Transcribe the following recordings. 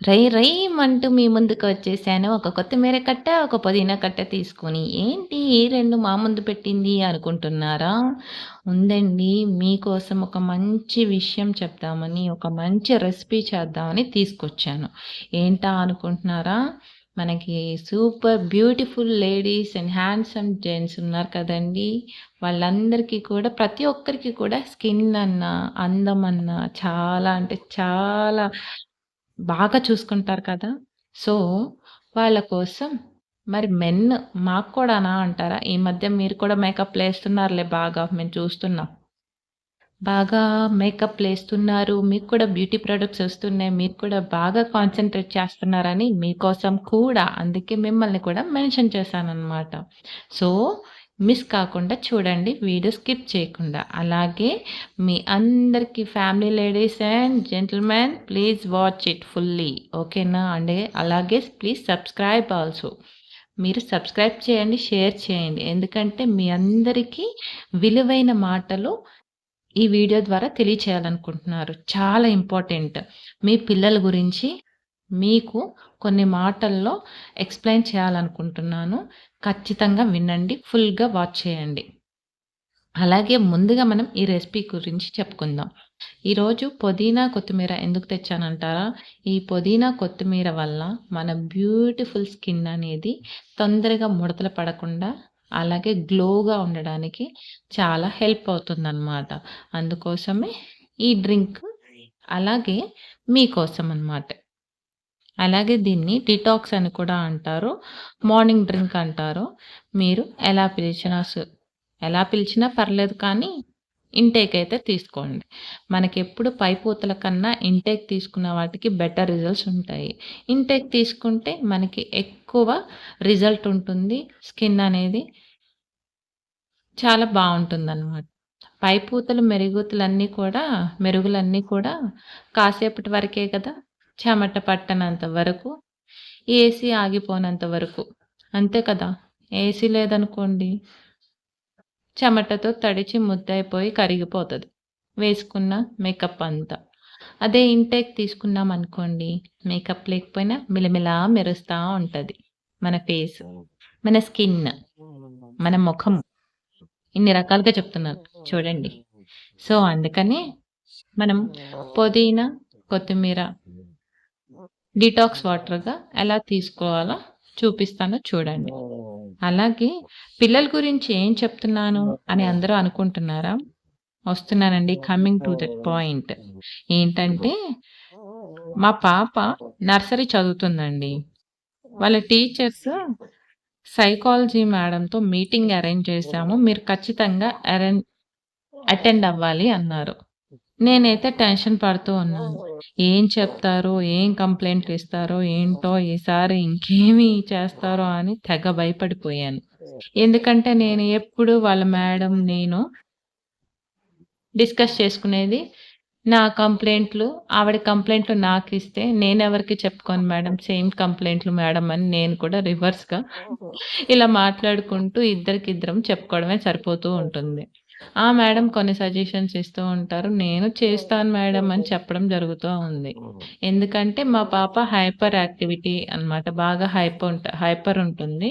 రై రై అంటూ మీ ముందుకు వచ్చేసాను. ఒక కొత్తిమీర కట్ట, ఒక పుదీనా కట్ట తీసుకొని. ఏంటి ఈ రెండు మా ముందు పెట్టింది అనుకుంటున్నారా? ఉందండి మీకోసం ఒక మంచి విషయం చెప్దామని, ఒక మంచి రెసిపీ చేద్దామని తీసుకొచ్చాను. ఏంటా అనుకుంటున్నారా? మనకి super beautiful ladies and handsome gents ఉన్నారు కదండీ! వాళ్ళందరికీ కూడా ప్రతి ఒక్కరికి కూడా స్కిన్ అన్నా, అందం అన్నా చాలా అంటే చాలా బాగా చూసుకుంటారు కదా! సో, వాళ్ళ కోసం మరి మెన్ మాకు కూడానా అంటారా? ఈ మధ్య మీరు కూడా మేకప్‌లేస్తున్నారులే బాగా మేము చూస్తున్నాం. బాగా మేకప్‌లేస్తున్నారు. మీకు కూడా బ్యూటీ ప్రొడక్ట్స్ వస్తున్నాయి. మీరు కూడా బాగా కాన్సన్ట్రేట్ చేస్తున్నారని మీకోసం కూడా అందుకే మిమ్మల్ని కూడా మెన్షన్ చేశాననమాట. సో, మిస్ కాకుండా చూడండి వీడియో స్కిప్ చేయకుండా. అలాగే మీ అందరికీ family ladies and gentlemen please watch it fully. ఓకేనా అండి? అలాగే ప్లీజ్ సబ్స్క్రైబ్ ఆల్సో. మీరు సబ్స్క్రైబ్ చేయండి, షేర్ చేయండి. ఎందుకంటే మీ అందరికీ విలువైన మాటలు ఈ వీడియో ద్వారా తెలియచేయాలనుకుంటున్నారు. చాలా ఇంపార్టెంట్. మీ పిల్లల గురించి మీకు కొన్ని మాటల్లో ఎక్స్‌ప్లెయిన్ చేయాలనుకుంటున్నాను. ఖచ్చితంగా వినండి. ఫుల్‌గా వాచ్ చేయండి. అలాగే ముందుగా మనం ఈ రెసిపీ గురించి చెప్పుకుందాం. ఈరోజు పుదీనా, కొత్తిమీర ఎందుకు తెచ్చానంటారా? ఈ పుదీనా, కొత్తిమీర వల్ల మన బ్యూటిఫుల్ స్కిన్ అనేది తొందరగా ముడతలు పడకుండా, అలాగే గ్లోగా ఉండడానికి చాలా హెల్ప్ అవుతుందన్నమాట అందుకోసమే ఈ డ్రింక్ అలాగే మీకోసం అన్నమాట అలాగే దీన్ని డిటాక్స్ అని కూడా అంటారు. మార్నింగ్ డ్రింక్ అంటారు. మీరు ఎలా పిలిచినా ఎలా పిలిచినా పర్లేదు కానీ ఇంటేక్ అయితే తీసుకోండి. మనకెప్పుడు పైపూతల కన్నా ఇంటేక్ తీసుకున్న వాటికి బెటర్ రిజల్ట్స్ ఉంటాయి. ఇంటేక్ తీసుకుంటే మనకి ఎక్కువ రిజల్ట్ ఉంటుంది. స్కిన్ అనేది చాలా బాగుంటుంది అనమాట పైపూతలు, మెరుగుతులన్నీ కూడా మెరుగులన్నీ కూడా కాసేపటి వరకే కదా! చెమట పట్టనంత వరకు, ఏసీ ఆగిపోనంత వరకు. అంతే కదా! ఏసీ లేదనుకోండి చెమటతో తడిచి ముద్దయిపోయి కరిగిపోతుంది వేసుకున్న మేకప్ అంతా. అదే ఇంటేక్ తీసుకున్నామనుకోండి మేకప్ లేకపోయినా మిలమిలా మెరుస్తూ ఉంటుంది మన ఫేస్, మన స్కిన్, మన ముఖం. ఇన్ని రకాలుగా చెప్తున్నారు చూడండి. సో, అందుకని మనం పుదీనా, కొత్తిమీర డిటాక్స్ వాటర్‌గా ఎలా తీసుకోవాలో చూపిస్తాను చూడండి. అలాగే పిల్లల గురించి ఏం చెప్తున్నాను అని అందరూ అనుకుంటున్నారా? వస్తున్నానండి. Coming to that point. ఏంటంటే మా పాప నర్సరీ చదువుతుందండి. వాళ్ళ టీచర్స్ సైకాలజీ మేడంతో మీటింగ్ అరేంజ్ చేశాము. మీరు ఖచ్చితంగా అరేంజ్ అటెండ్ అవ్వాలి అన్నారు. నేనైతే టెన్షన్ పడుతూ ఉన్నాను. ఏం చెప్తారో, ఏం కంప్లెయింట్లు ఇస్తారో ఏంటో ఈసారి ఇంకేమి చేస్తారో అని తెగ భయపడిపోయాను. ఎందుకంటే నేను ఎప్పుడు వాళ్ళ మేడం, నేను డిస్కస్ చేసుకునేది నా కంప్లెయింట్లు, ఆవిడ కంప్లెయింట్లు నాకిస్తే నేనెవరికీ చెప్పుకోను మేడం సేమ్ కంప్లెయింట్లు మేడం అని నేను కూడా రివర్స్‌గా ఇలా మాట్లాడుకుంటూ ఇద్దరికిద్దరం చెప్పుకోవడమే సరిపోతూ ఉంటుంది. ఆ మేడం కొన్ని సజెషన్స్ ఇస్తూ ఉంటారు. నేను చేస్తాను మేడం అని చెప్పడం జరుగుతూ ఉంది. ఎందుకంటే మా పాప హైపర్ యాక్టివిటీ అనమాట. బాగా హైపర్ ఉంట హైపర్ ఉంటుంది.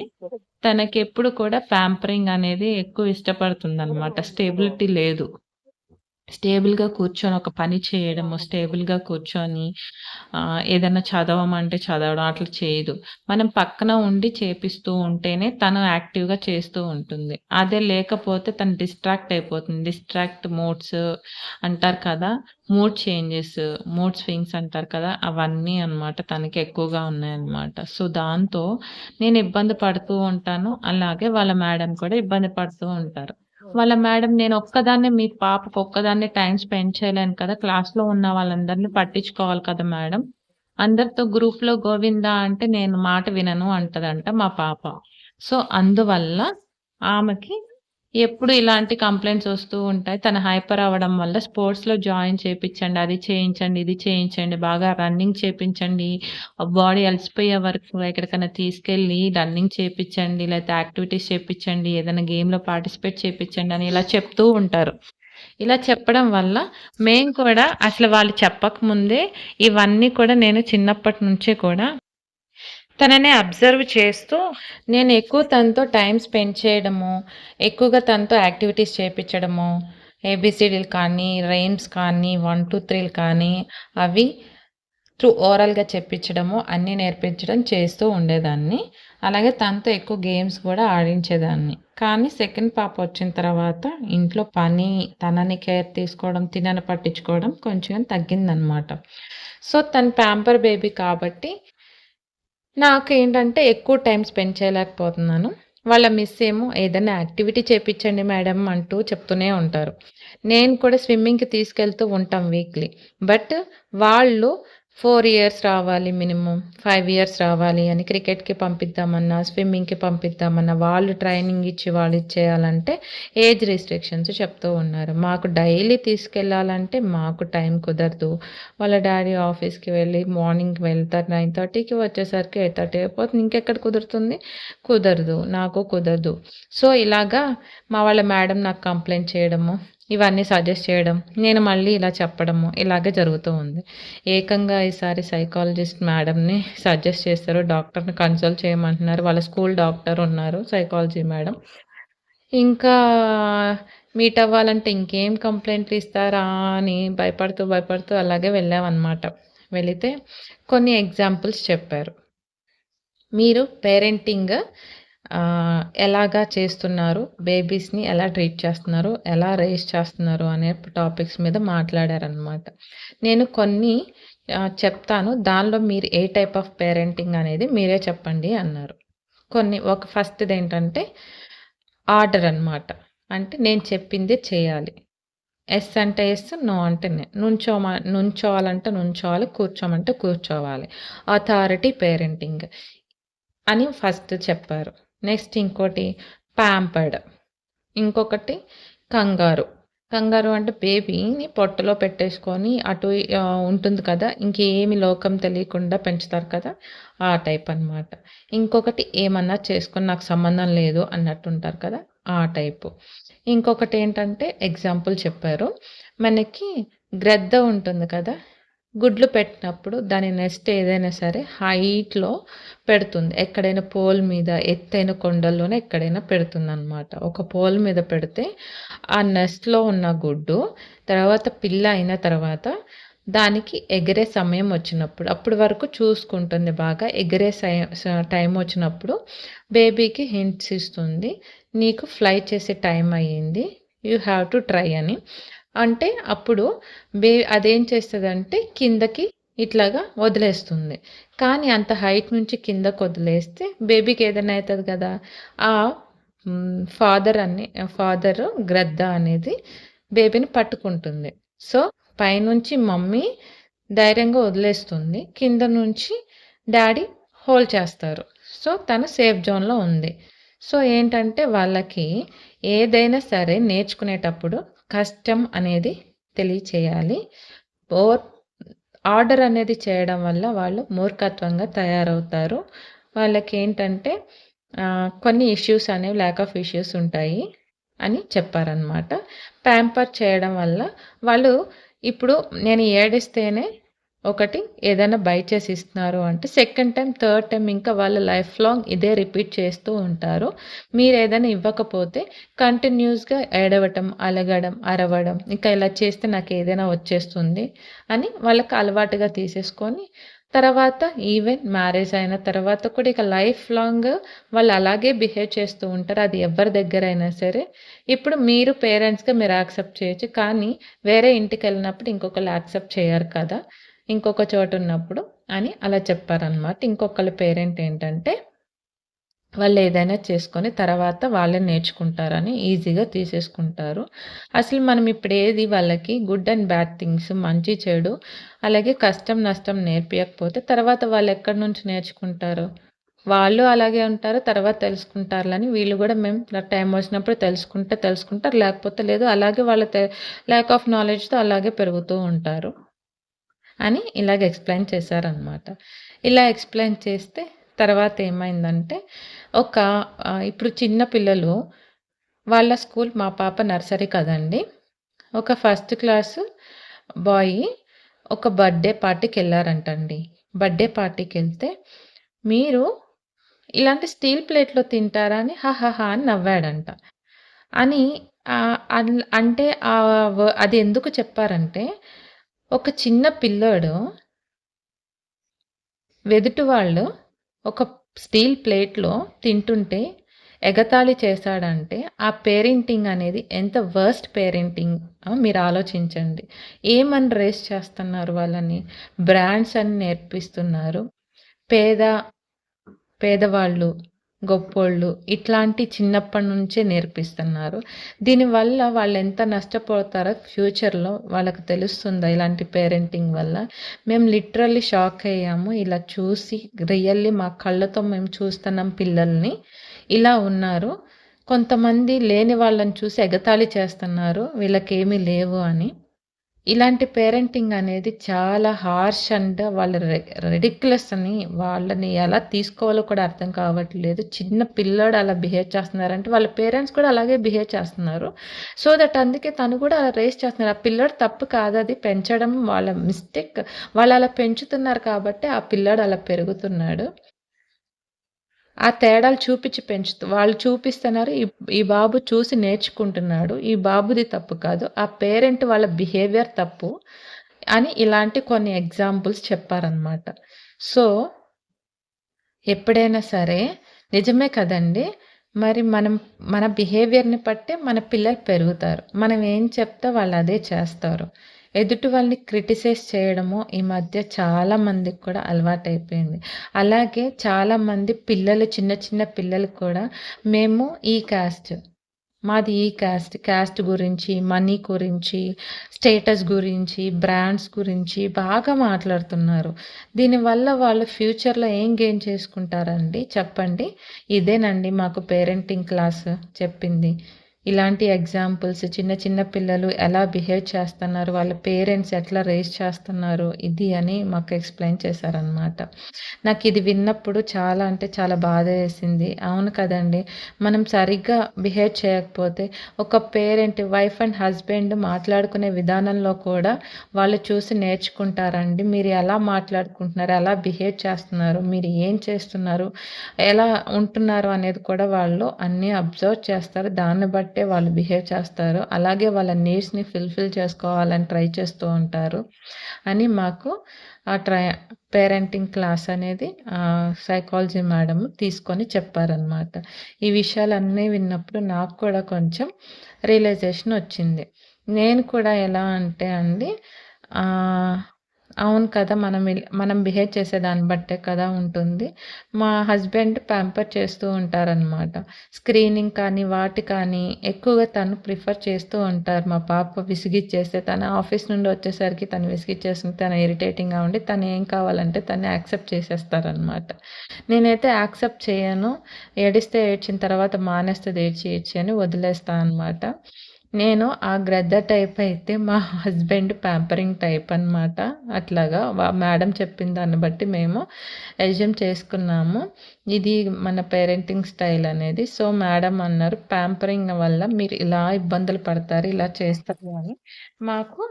తనకెప్పుడు కూడా ప్యాంపరింగ్ అనేది ఎక్కువ ఇష్టపడుతుందనమాట. స్టెబిలిటీ లేదు. స్టేబుల్‌గా కూర్చొని ఒక పని చేయడము, స్టేబుల్‌గా కూర్చొని ఆహ్, ఏదన్నా చదవమంటే చదవడం అట్లా చేయదు. మనం పక్కన ఉండి చేపిస్తూ ఉంటేనే తను యాక్టివ్‌గా చేస్తూ ఉంటుంది. అదే లేకపోతే తను డిస్ట్రాక్ట్ అయిపోతుంది. డిస్ట్రాక్ట్ మూడ్స్ అంటారు కదా! మూడ్ చేంజెస్, మూడ్ స్వింగ్స్ అంటారు కదా! అవన్నీ అనమాట తనకి ఎక్కువగా ఉన్నాయన్నమాట. సో, దాంతో నేను ఇబ్బంది పడుతూ ఉంటాను. అలాగే వాళ్ళ మేడం కూడా ఇబ్బంది పడుతూ ఉంటారు. వాళ్ళ మేడం నేను ఒక్కదాన్నే మీ పాపకు ఒక్కదాన్నే టైం స్పెండ్ చేయలేను కదా! క్లాస్‌లో ఉన్న వాళ్ళందరిని పట్టించుకోవాలి కదా మేడం. అందరితో గ్రూప్‌లో గోవిందా అంటే నేను మాట వినను అంటదంట మా పాప. సో, అందువల్ల ఆమెకి ఎప్పుడు ఇలాంటి కంప్లైంట్స్ వస్తూ ఉంటాయి. తను హైపర్ అవ్వడం వల్ల స్పోర్ట్స్‌లో జాయిన్ చేయించండి అది చేయించండి, ఇది చేయించండి. బాగా రన్నింగ్ చేయించండి బాడీ అలసిపోయే వరకు ఎక్కడికైనా తీసుకెళ్ళి రన్నింగ్ చేయించండి లేకపోతే యాక్టివిటీస్ చేయించండి ఏదైనా గేమ్‌లో పార్టిసిపేట్ చేయించండి అని ఇలా చెప్తూ ఉంటారు. ఇలా చెప్పడం వల్ల మేము కూడా అసలు వాళ్ళు చెప్పకముందే ఇవన్నీ కూడా నేను చిన్నప్పటి నుంచే కూడా తనని అబ్జర్వ్ చేస్తూ నేను ఎక్కువ తనతో టైం స్పెండ్ చేయడము ఎక్కువగా తనతో యాక్టివిటీస్ చేయించడము ఏబిసిడీలు కానీ రైమ్స్ కానీ వన్ టూ త్రీలు కానీ అవి త్రూ ఓరల్గా చెప్పించడము అన్నీ నేర్పించడం చేస్తూ ఉండేదాన్ని. అలాగే తనతో ఎక్కువ గేమ్స్ కూడా ఆడించేదాన్ని. కానీ సెకండ్ పాప వచ్చిన తర్వాత ఇంట్లో పని తనని కేర్ తీసుకోవడం తినని పట్టించుకోవడం కొంచెం తగ్గిందనమాట. సో తను ప్యాంపర్ బేబీ కాబట్టి నాకు ఏంటంటే ఎక్కువ టైం స్పెండ్ చేయలేకపోతున్నాను. వాళ్ళ మిస్ ఏమో ఏదైనా యాక్టివిటీ చేయించండి మేడం అంటూ చెప్తూనే ఉంటారు. నేను కూడా స్విమ్మింగ్కి తీసుకెళ్తూ ఉంటాం వీక్లీ. బట్ వాళ్ళు ఫోర్ ఇయర్స్ రావాలి మినిమం ఫైవ్ ఇయర్స్ రావాలి అని క్రికెట్కి పంపిద్దామన్నా స్విమ్మింగ్కి పంపిద్దామన్నా వాళ్ళు ట్రైనింగ్ ఇచ్చి వాళ్ళు ఇచ్చేయాలంటే ఏజ్ రిస్ట్రిక్షన్స్ చెప్తూ ఉన్నారు. మాకు డైలీ తీసుకెళ్ళాలంటే మాకు టైం కుదరదు. వాళ్ళ డాడీ ఆఫీస్కి వెళ్ళి మార్నింగ్ వెళ్తారు నైన్ థర్టీకి వచ్చేసరికి ఎయిట్ థర్టీ అయిపోతుంది. ఇంకెక్కడ కుదురుతుంది? కుదరదు. నాకు కుదరదు. సో ఇలాగా మా వాళ్ళ మేడం నాకు కంప్లైంట్ చేయడము ఇవన్నీ సజెస్ట్ చేయడం నేను మళ్ళీ ఇలా చెప్పడము ఇలాగే జరుగుతూ ఉంది. ఏకంగా ఈసారి సైకాలజిస్ట్ మేడంని సజెస్ట్ చేస్తారు. డాక్టర్ని కన్సల్ట్ చేయమంటున్నారు. వాళ్ళ స్కూల్ డాక్టర్ ఉన్నారు సైకాలజీ మేడం ఇంకా మీట్ అవ్వాలంటే ఇంకేం కంప్లైంట్లు ఇస్తారా అని భయపడుతూ భయపడుతూ అలాగే వెళ్ళామన్నమాట. వెళితే కొన్ని ఎగ్జాంపుల్స్ చెప్పారు. మీరు పేరెంటింగ్ ఎలాగా చేస్తున్నారు బేబీస్ని ఎలా ట్రీట్ చేస్తున్నారు ఎలా రేస్ చేస్తున్నారు అనే టాపిక్స్ మీద మాట్లాడారనమాట నేను కొన్ని చెప్తాను. దానిలో మీరు ఏ టైప్ ఆఫ్ పేరెంటింగ్ అనేది మీరే చెప్పండి అన్నారు. కొన్ని ఒక ఫస్ట్ది ఏంటంటే ఆర్డర్ అనమాట అంటే నేను చెప్పింది చేయాలి. ఎస్ అంటే ఎస్ నో అంటే నుంచోమా నుంచోవాలంటే నుంచోవాలి కూర్చోమంటే కూర్చోవాలి. అథారిటీ పేరెంటింగ్ అని ఫస్ట్ చెప్పారు. నెక్స్ట్ ఇంకోటి ప్యాంపర్డ్ ఇంకొకటి కంగారు. కంగారు అంటే బేబీని పొట్టలో పెట్టేసుకొని అటు ఉంటుంది కదా ఇంకేమి లోకం తెలియకుండా పెంచుతారు కదా ఆ టైప్ అనమాట ఇంకొకటి ఏమన్నా చేసుకొని నాకు సంబంధం లేదు అన్నట్టు ఉంటారు కదా ఆ టైపు ఇంకొకటి ఏంటంటే ఎగ్జాంపుల్ చెప్పారు. మనకి గ్రద్ద ఉంటుంది కదా గుడ్లు పెట్టినప్పుడు దాని నెస్ట్ ఏదైనా సరే హైట్లో పెడుతుంది. ఎక్కడైనా పోల్ మీద ఎత్తైన కొండల్లోనే ఎక్కడైనా పెడుతుంది అనమాట ఒక పోల్ మీద పెడితే ఆ నెస్ట్లో ఉన్న గుడ్డు తర్వాత పిల్ల అయిన తర్వాత దానికి ఎగిరే సమయం వచ్చినప్పుడు అప్పటి వరకు చూసుకుంటుంది బాగా ఎగిరే టైం వచ్చినప్పుడు బేబీకి హింట్స్ ఇస్తుంది నీకు ఫ్లై చేసే టైం అయ్యింది యూ హ్యావ్ టు ట్రై అని. అంటే అప్పుడు బే అదేం చేస్తుందంటే కిందకి ఇట్లాగా వదిలేస్తుంది. కానీ అంత హైట్ నుంచి కిందకు వదిలేస్తే బేబీకి ఏదైనా అవుతుంది కదా ఆ ఫాదర్ అని ఫాదర్ గ్రద్ద అనేది బేబీని పట్టుకుంటుంది. సో పైనుంచి మమ్మీ ధైర్యంగా వదిలేస్తుంది. కింద నుంచి డాడీ హోల్డ్ చేస్తారు. సో తను సేఫ్ జోన్లో ఉంది. సో ఏంటంటే వాళ్ళకి ఏదైనా సరే నేర్చుకునేటప్పుడు కష్టం అనేది తెలియచేయాలి. ఓర్ ఆర్డర్ అనేది చేయడం వల్ల వాళ్ళు మూర్ఖత్వంగా తయారవుతారు. వాళ్ళకి ఏంటంటే కొన్ని ఇష్యూస్ అనేవి ల్యాక్ ఆఫ్ ఇష్యూస్ ఉంటాయి అని చెప్పారనమాట ప్యాంపర్ చేయడం వల్ల వాళ్ళు ఇప్పుడు నేను ఏడిస్తేనే ఒకటి ఏదైనా బై చేసి ఇస్తున్నారు అంటే సెకండ్ టైం థర్డ్ టైం ఇంకా వాళ్ళ లైఫ్ లాంగ్ ఇదే రిపీట్ చేస్తూ ఉంటారు. మీరు ఏదైనా ఇవ్వకపోతే కంటిన్యూస్గా ఏడవటం అలగడం అరవడం ఇంకా ఇలా చేస్తే నాకు ఏదైనా వచ్చేస్తుంది అని వాళ్ళకి అలవాటుగా తీసేసుకొని తర్వాత ఈవెన్ మ్యారేజ్ అయిన తర్వాత కూడా ఇక లైఫ్ లాంగ్ వాళ్ళు అలాగే బిహేవ్ చేస్తూ ఉంటారు. అది ఎవరి దగ్గర అయినా సరే. ఇప్పుడు మీరు పేరెంట్స్గా మీరు యాక్సెప్ట్ చేయొచ్చు. కానీ వేరే ఇంటికి వెళ్ళినప్పుడు ఇంకొకరు యాక్సెప్ట్ చేయరు కదా. ఇంకొక చోట ఉన్నప్పుడు అని అలా చెప్పారనమాట ఇంకొకళ్ళ పేరెంట్ ఏంటంటే వాళ్ళు ఏదైనా చేసుకొని తర్వాత వాళ్ళే నేర్చుకుంటారని ఈజీగా తీసేసుకుంటారు. అసలు మనం ఇప్పుడు ఏది వాళ్ళకి గుడ్ అండ్ బ్యాడ్ థింగ్స్ మంచి చెడు అలాగే కష్టం నష్టం నేర్పించకపోతే తర్వాత వాళ్ళు ఎక్కడి నుంచి నేర్చుకుంటారు? వాళ్ళు అలాగే ఉంటారు తర్వాత తెలుసుకుంటారులని వీళ్ళు కూడా మేము టైం వచ్చినప్పుడు తెలుసుకుంటే తెలుసుకుంటారు లేకపోతే లేదు అలాగే వాళ్ళ ల్యాక్ ఆఫ్ నాలెడ్జ్తో అలాగే పెరుగుతూ ఉంటారు. అని ఇలాగ ఎక్స్ప్లెయిన్ చేశారనమాట ఇలా ఎక్స్ప్లెయిన్ చేస్తే తర్వాత ఏమైందంటే ఒక ఇప్పుడు చిన్న పిల్లలు వాళ్ళ స్కూల్ మా పాప నర్సరీ కదండి ఒక ఫస్ట్ క్లాసు బాయ్ ఒక బర్త్‌డే పార్టీకి వెళ్ళారంటండి బర్త్‌డే పార్టీకి వెళ్తే "మీరు ఇలాంటి స్టీల్ ప్లేట్‌లో తింటారా?" అని హాహాహా అని నవ్వాడంట. అని అన్ అంటే అది ఎందుకు చెప్పారంటే, ఒక చిన్న పిల్లోడు వెదుటి వాళ్ళు ఒక స్టీల్ ప్లేట్‌లో తింటుంటే ఎగతాళి చేశాడంటే, ఆ పేరెంటింగ్ అనేది ఎంత వర్స్ట్ పేరెంటింగ్ మీరు ఆలోచించండి. ఏమని రేస్ చేస్తున్నారు వాళ్ళని? బ్రాండ్స్ అని నేర్పిస్తున్నారు. పేద పేదవాళ్ళు, గొప్పోళ్ళు ఇట్లాంటి చిన్నప్పటి నుంచే నేర్పిస్తున్నారు. దీనివల్ల వాళ్ళెంత నష్టపోతారో ఫ్యూచర్‌లో వాళ్ళకి తెలుస్తుందా ఇలాంటి పేరెంటింగ్ వల్ల? మేము లిటరల్లీ షాక్ అయ్యాము. ఇలా చూసి రియల్లీ మా కళ్ళతో మేము చూస్తున్నాం పిల్లల్ని. ఇలా ఉన్నారు. కొంతమంది లేని వాళ్ళని చూసి ఎగతాళి చేస్తున్నారు. వీళ్ళకేమీ లేవు అని. ఇలాంటి పేరెంటింగ్ అనేది చాలా హార్ష్ అండ్ వాళ్ళ రె రెడిక్యులస్ అని వాళ్ళని ఎలా తీసుకోవాలో కూడా అర్థం కావట్లేదు. చిన్న పిల్లోడు అలా బిహేవ్ చేస్తున్నారంటే వాళ్ళ పేరెంట్స్ కూడా అలాగే బిహేవ్ చేస్తున్నారు. సో దట్ అందుకే తను కూడా అలా రేస్ చేస్తున్నారు. ఆ పిల్లోడు తప్పు కాదు అది పెంచడం వాళ్ళ మిస్టేక్. వాళ్ళు అలా పెంచుతున్నారు కాబట్టి ఆ పిల్లడు అలా పెరుగుతున్నాడు. ఆ తేడాలు చూపించి పెంచుతూ వాళ్ళు చూపిస్తున్నారు. ఈ ఈ బాబు చూసి నేర్చుకుంటున్నాడు. ఈ బాబుది తప్పు కాదు. ఆ పేరెంట్ వాళ్ళ బిహేవియర్ తప్పు అని ఇలాంటి కొన్ని ఎగ్జాంపుల్స్ చెప్పారనమాట. సో ఎప్పుడైనా సరే నిజమే కదండీ! మరి మనం మన బిహేవియర్‌ని బట్టే మన పిల్లలు పెరుగుతారు. మనం ఏం చెప్తే వాళ్ళు అదే చేస్తారు. ఎదుటి వాళ్ళని క్రిటిసైజ్ చేయడము ఈ మధ్య చాలా మందికి కూడా అలవాటైపోయింది. అలాగే చాలామంది పిల్లలు చిన్న చిన్న పిల్లలు కూడా మేము ఈ కాస్ట్, మాది ఈ క్యాస్ట్ క్యాస్ట్ గురించి, మనీ గురించి, స్టేటస్ గురించి, బ్రాండ్స్ గురించి బాగా మాట్లాడుతున్నారు. దీనివల్ల వాళ్ళు ఫ్యూచర్‌లో ఏం గెయిన్ చేసుకుంటారండి చెప్పండి? ఇదేనండి మాకు పేరెంటింగ్ క్లాస్ చెప్పింది. ఇలాంటి ఎగ్జాంపుల్స్ చిన్న చిన్న పిల్లలు ఎలా బిహేవ్ చేస్తున్నారు, వాళ్ళ పేరెంట్స్ ఎట్లా రేస్ చేస్తున్నారు ఇది అని మాకు ఎక్స్‌ప్లెయిన్ చేశారనమాట. నాకు ఇది విన్నప్పుడు చాలా అంటే చాలా బాధ వేసింది అవును కదండి మనం సరిగ్గా బిహేవ్ చేయకపోతే ఒక పేరెంట్ వైఫ్ అండ్ హస్బెండ్ మాట్లాడుకునే విధానంలో కూడా వాళ్ళు చూసి నేర్చుకుంటారండి. మీరు ఎలా మాట్లాడుకుంటున్నారు, ఎలా బిహేవ్ చేస్తున్నారు, మీరు ఏం చేస్తున్నారు, ఎలా ఉంటున్నారు అనేది కూడా వాళ్ళు అన్నీ అబ్జర్వ్ చేస్తారు. దాన్ని బట్టి వాళ్ళు బిహేవ్ చేస్తారు. అలాగే వాళ్ళ నీడ్స్‌ని ఫుల్‌ఫిల్ చేసుకోవాలని ట్రై చేస్తూ ఉంటారు. అని మాకు ఆ ట్రై పేరెంటింగ్ క్లాస్ అనేది సైకాలజీ మేడం తీసుకొని చెప్పారనమాట. ఈ విషయాలన్నీ విన్నప్పుడు నాకు కూడా కొంచెం రియలైజేషన్ వచ్చింది. నేను కూడా ఎలా అంటే అండి అవును కదా! మనం మనం బిహేవ్ చేసే దాన్ని బట్టే కదా ఉంటుంది. మా హస్బెండ్ ప్యాంపర్ చేస్తూ ఉంటారనమాట. స్క్రీనింగ్ కానీ, వాటి కానీ ఎక్కువగా తను ప్రిఫర్ చేస్తూ ఉంటారు. మా పాప విసిగిచ్చేస్తే తన ఆఫీస్ నుండి వచ్చేసరికి తను విసిగిచ్చేస్తుంది. తను ఇరిటేటింగ్‌గా ఉండి తను ఏం కావాలంటే తను యాక్సెప్ట్ చేసేస్తారనమాట. నేనైతే యాక్సెప్ట్ చేయను. ఏడిస్తే ఏడ్చిన తర్వాత మానేస్తే ఏడ్చి ఏడ్చి అని వదిలేస్తా అనమాట. నేను ఆ గ్రద్ద టైప్ అయితే మా హస్బెండ్ ప్యాంపరింగ్ టైప్ అనమాట. అట్లాగా మేడం చెప్పిన దాన్ని బట్టి మేము ఎజ్యూమ్ చేసుకున్నాము. ఇది మన పేరెంటింగ్ స్టైల్ అనేది. సో మేడం అన్నారు ప్యాంపరింగ్ వల్ల మీరు ఇలా ఇబ్బందులు పడతారు, ఇలా చేస్తారు అని మాకు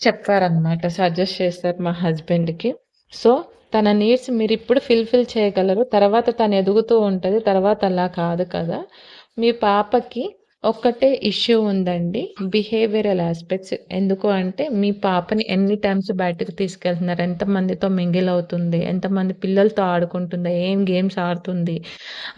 చెప్పారనమాట. సజెస్ట్ చేస్తారు మా హస్బెండ్‌కి. సో తన నీడ్స్ మీరు ఇప్పుడు ఫిల్ఫిల్ చేయగలరు. తర్వాత తను ఎదుగుతూ ఉంటుంది తర్వాత అలా కాదు కదా! మీ పాపకి ఒక్కటే ఇష్యూ ఉందండి. బిహేవియరల్ ఆస్పెక్ట్స్ ఎందుకు అంటే మీ పాపని ఎన్ని టైమ్స్ బయటకు తీసుకెళ్తున్నారు? ఎంతమందితో మింగిల్ అవుతుంది? ఎంతమంది పిల్లలతో ఆడుకుంటుందా? ఏం గేమ్స్ ఆడుతుంది?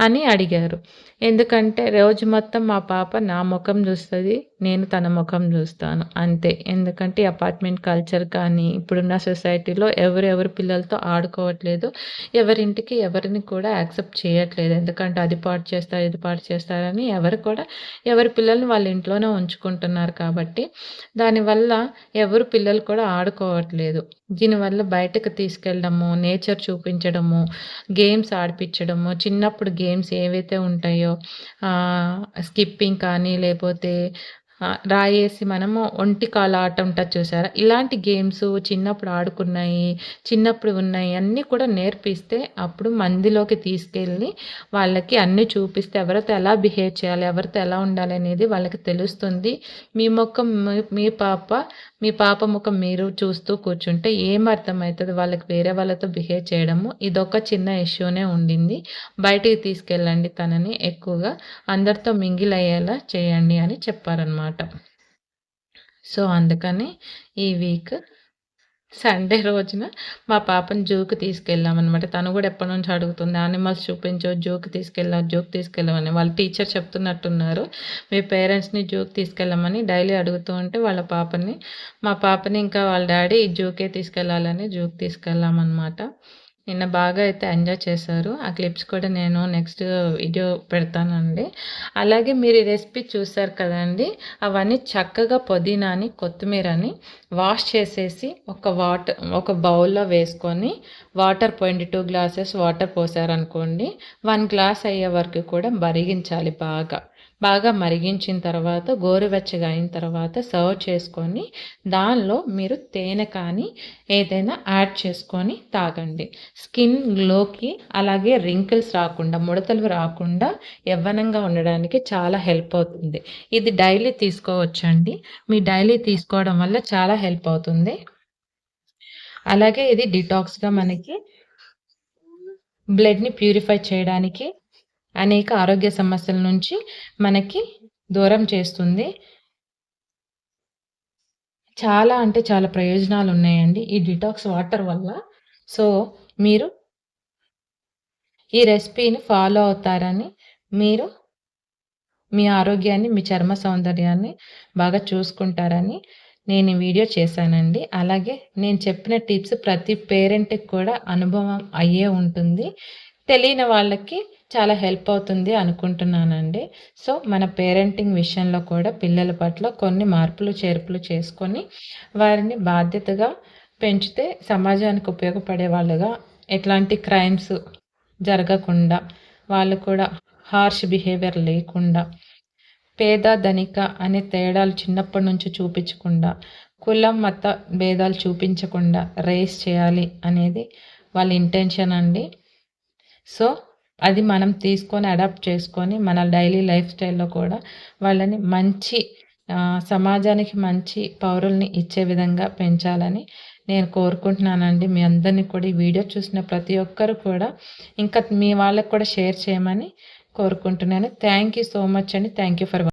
అని అడిగారు. ఎందుకంటే రోజు మొత్తం మా పాప నా ముఖం చూస్తుంది నేను తన ముఖం చూస్తాను. అంతే. ఎందుకంటే అపార్ట్‌మెంట్ కల్చర్ కానీ, ఇప్పుడున్న సొసైటీలో ఎవరు పిల్లలతో ఆడుకోవట్లేదు. ఎవరింటికి ఎవరిని కూడా యాక్సెప్ట్ చేయట్లేదు. ఎందుకంటే అది పాటు చేస్తారు, ఇది పాటు చేస్తారని ఎవరు కూడా ఎవరి పిల్లల్ని వాళ్ళ ఇంట్లోనే ఉంచుకుంటున్నారు కాబట్టి, దానివల్ల ఎవరు పిల్లలు కూడా ఆడుకోవట్లేదు. దీనివల్ల బయటకు తీసుకెళ్ళడము, నేచర్ చూపించడము, గేమ్స్ ఆడిపించడము చిన్నప్పుడు గేమ్స్ ఏవైతే ఉంటాయో స్కిప్పింగ్ కానీ, లేకపోతే రాయేసి మనము ఒంటి కాలు ఆట ఉంటది చూసారా? ఇలాంటి గేమ్స్ చిన్నప్పుడు ఆడుకున్నాయి చిన్నప్పుడు ఉన్నాయి అన్నీ కూడా నేర్పిస్తే అప్పుడు మందిలోకి తీసుకెళ్ళి వాళ్ళకి అన్నీ చూపిస్తే ఎవరితో ఎలా బిహేవ్ చేయాలి, ఎవరితో ఎలా ఉండాలి అనేది వాళ్ళకి తెలుస్తుంది. మీ మొఖం మీ మీ పాప, మీ పాప ముఖం మీరు చూస్తూ కూర్చుంటే ఏం అర్థమవుతుంది వాళ్ళకి వేరే వాళ్ళతో బిహేవ్ చేయడము. ఇదొక చిన్న ఇష్యూనే ఉండింది. బయటికి తీసుకెళ్ళండి తనని ఎక్కువగా. అందరితో మింగిల్ అయ్యేలా చేయండి అని చెప్పారనమాట. సో, అందుకని ఈ వీక్ సండే రోజున మా పాపని జూకి తీసుకెళ్ళామనమాట. తను గూడా ఎప్పటినుంచో అడుగుతుంది. యానిమల్స్ చూపించో జూకి తీసుకెళ్ళాం జూకి తీసుకెళ్ళమని. వాళ్ళ టీచర్ చెప్తున్నట్టున్నారు. మీ పేరెంట్స్‌ని జూకి తీసుకెళ్ళమని డైలీ అడుగుతూ ఉంటే వాళ్ళ పాపని, మా పాపని ఇంకా వాళ్ళ డాడీ జూకే తీసుకెళ్ళాలని జూకి తీసుకెళ్ళామనమాట. నిన్న బాగా అయితే ఎంజాయ్ చేశారు. ఆ క్లిప్స్ కూడా నేను నెక్స్ట్ వీడియో పెడతానండి. అలాగే మీరు ఈ రెసిపీ చూసారు కదండీ! అవన్నీ చక్కగా పుదీనాని, కొత్తిమీరని వాష్ చేసేసి ఒక వాటర్ ఒక బౌల్‌లో వేసుకొని water point two glasses water పోసారనుకోండి. One glass అయ్యే వరకు కూడా మరిగించాలి బాగా. బాగా మరిగించిన తర్వాత గోరువెచ్చగా అయిన తర్వాత సర్వ్ చేసుకొని దానిలో మీరు తేనె కానీ ఏదైనా యాడ్ చేసుకొని తాగండి. స్కిన్ గ్లోకి అలాగే రింకిల్స్ రాకుండా, ముడతలు రాకుండా యవ్వనంగా ఉండడానికి చాలా హెల్ప్ అవుతుంది. ఇది డైలీ తీసుకోవచ్చండి. మీ డైలీ తీసుకోవడం వల్ల చాలా హెల్ప్ అవుతుంది. అలాగే ఇది డిటాక్స్‌గా మనకి బ్లడ్‌ని ప్యూరిఫై చేయడానికి, అనేక ఆరోగ్య సమస్యల నుంచి మనకి దూరం చేస్తుంది. చాలా అంటే చాలా ప్రయోజనాలు ఉన్నాయండి ఈ డిటాక్స్ వాటర్ వల్ల. సో, మీరు ఈ రెసిపీని ఫాలో అవుతారని, మీరు మీ ఆరోగ్యాన్ని, మీ చర్మ సౌందర్యాన్ని బాగా చూసుకుంటారని నేను వీడియో చేశానండి. అలాగే నేను చెప్పిన టిప్స్ ప్రతి పేరెంట్‌కి కూడా అనుభవం అయ్యే ఉంటుంది. తెలియని వాళ్ళకి చాలా హెల్ప్ అవుతుంది అనుకుంటున్నానండి. సో, మన పేరెంటింగ్ విషయంలో కూడా పిల్లల పట్ల కొన్ని మార్పులు, చేర్పులు చేసుకొని వారిని బాధ్యతగా పెంచితే సమాజానికి ఉపయోగపడే వాళ్ళుగా ఎట్లాంటి క్రైమ్స్ జరగకుండా, వాళ్ళు కూడా హార్ష్ బిహేవియర్ లేకుండా, పేద, ధనిక అనే తేడాలు చిన్నప్పటి నుంచి చూపించకుండా, కులం, మత భేదాలు చూపించకుండా రేస్ చేయాలి అనేది వాళ్ళ ఇంటెన్షన్ అండి. సో, అది మనం తీసుకొని అడాప్ట్ చేసుకొని మన డైలీ లైఫ్ స్టైల్‌లో కూడా వాళ్ళని మంచి సమాజానికి మంచి పౌరుల్ని ఇచ్చే విధంగా పెంచాలని నేను కోరుకుంటున్నానండి. మీ అందరిని కూడా ఈ వీడియో చూసిన ప్రతి ఒక్కరు కూడా ఇంకా మీ వాళ్ళకి కూడా షేర్ చేయమని కోరుకుంటున్నాను. థ్యాంక్ యూ సో మచ్ అండి. Thank you for